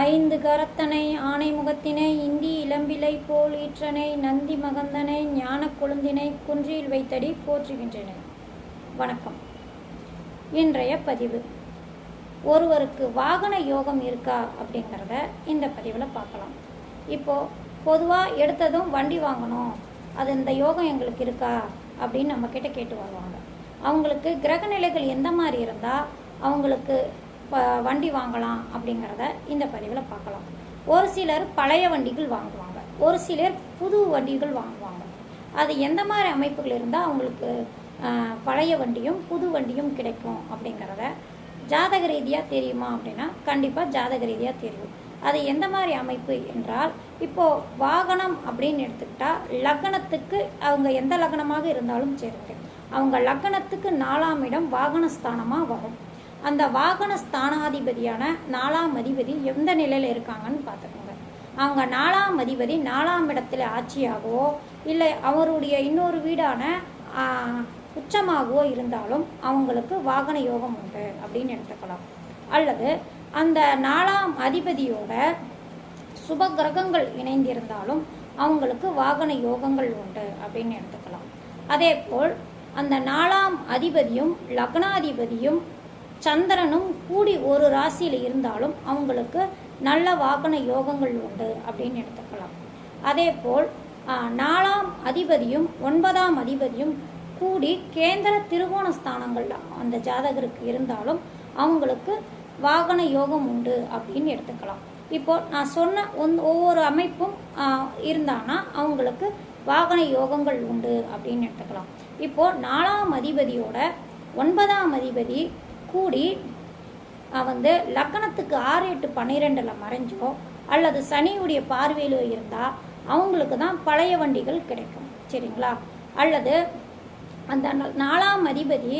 ஐந்து கரத்தனை ஆனைமுகத்தினை இந்தி இளம்பிலை போல் ஈற்றனை நந்தி மகந்தனை ஞான கொழுந்தினை குன்றியில் வைத்தடி போற்றுகின்றன. வணக்கம். இன்றைய பதிவு. ஒருவருக்கு வாகன யோகம் இருக்கா அப்படிங்கிறத இந்த பதிவில் பார்க்கலாம். இப்போது பொதுவாக எடுத்ததும் வண்டி வாங்கணும். அது இந்த யோகம் எங்களுக்கு இருக்கா அப்படின்னு நம்மக்கிட்ட கேட்டு வருவாங்க. அவங்களுக்கு கிரக நிலைகள் எந்த மாதிரி இருந்தால் அவங்களுக்கு வண்டி வாங்கலாம் அப்படிங்கிறத இந்த பதிவில் பார்க்கலாம். ஒரு சிலர் பழைய வண்டிகள் வாங்குவாங்க. ஒரு சிலர் புது வண்டிகள் வாங்குவாங்க. அது எந்த மாதிரி அமைப்புகள் இருந்தால் அவங்களுக்கு பழைய வண்டியும் புது வண்டியும் கிடைக்கும் அப்படிங்கிறத ஜாதக ரீதியாக தெரியுமா அப்படின்னா கண்டிப்பாக ஜாதக ரீதியாக தெரியும். அது எந்த மாதிரி அமைப்பு என்றால் இப்போது வாகனம் அப்படின்னு எடுத்துக்கிட்டால் லக்னத்துக்கு அவங்க எந்த லக்னமாக இருந்தாலும் சரிங்க அவங்க லக்னத்துக்கு நாலாம் இடம் வாகன ஸ்தானமாக வரும். அந்த வாகன ஸ்தானாதிபதியான நாலாம் அதிபதி எந்த நிலையில் இருக்காங்கன்னு பார்த்துக்கோங்க. அவங்க நாலாம் அதிபதி நாலாம் இடத்துல ஆட்சியாகவோ இல்லை அவருடைய இன்னொரு வீடான உச்சமாகவோ இருந்தாலும் அவங்களுக்கு வாகன யோகம் உண்டு அப்படின்னு எடுத்துக்கலாம். அல்லது அந்த நாலாம் அதிபதியோட சுப கிரகங்கள் இணைந்திருந்தாலும் அவங்களுக்கு வாகன யோகங்கள் உண்டு அப்படின்னு எடுத்துக்கலாம். அதே போல் அந்த நாலாம் அதிபதியும் லக்னாதிபதியும் சந்திரனும் கூடி ஒரு ராசியில் இருந்தாலும் அவங்களுக்கு நல்ல வாகன யோகங்கள் உண்டு அப்படின்னு எடுத்துக்கலாம். அதே போல் நாலாம் அதிபதியும் ஒன்பதாம் அதிபதியும் கூடி கேந்திர திருகோண ஸ்தானங்களில் அந்த ஜாதகருக்கு இருந்தாலும் அவங்களுக்கு வாகன யோகம் உண்டு அப்படின்னு எடுத்துக்கலாம். இப்போ நான் சொன்ன ஒன்- ஒவ்வொரு அமைப்பும் இருந்தான்னா இருந்தானா அவங்களுக்கு வாகன யோகங்கள் உண்டு அப்படின்னு எடுத்துக்கலாம். இப்போ நாலாம் அதிபதியோட ஒன்பதாம் அதிபதி கூடி வந்து லக்கணத்துக்கு ஆறு எட்டு பன்னிரெண்டில் மறைஞ்சோ அல்லது சனியுடைய பார்வையிலோ இருந்தால் அவங்களுக்கு தான் பழைய வண்டிகள் கிடைக்கும். சரிங்களா? அல்லது அந்த நாலாம் அதிபதி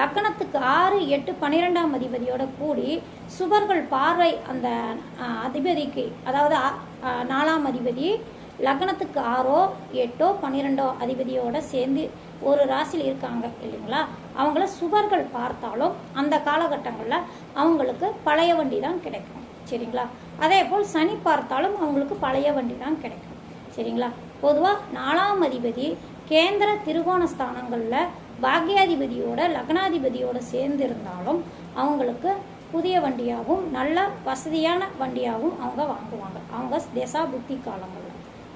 லக்கணத்துக்கு ஆறு எட்டு பன்னிரெண்டாம் அதிபதியோட கூடி சுவர்கள் பார்வை அந்த அதிபதிக்கு அதாவது நாலாம் அதிபதி லக்னத்துக்கு ஆறோ எட்டோ பன்னிரெண்டோ அதிபதியோட சேர்ந்து ஒரு ராசியில் இருக்காங்க இல்லைங்களா? அவங்கள சுவர்கள் பார்த்தாலும் அந்த காலகட்டங்களில் அவங்களுக்கு பழைய வண்டி தான் கிடைக்கும் சரிங்களா? அதே போல் சனி பார்த்தாலும் அவங்களுக்கு பழைய வண்டி தான் கிடைக்கும் சரிங்களா? பொதுவாக நாலாம் அதிபதி கேந்திர திருகோண ஸ்தானங்களில் பாக்யாதிபதியோட லக்னாதிபதியோட சேர்ந்து இருந்தாலும் அவங்களுக்கு புதிய வண்டியாகவும் நல்ல வசதியான வண்டியாகவும் அவங்க வாங்குவாங்க. அவங்க தசா புத்தி காலங்களில்.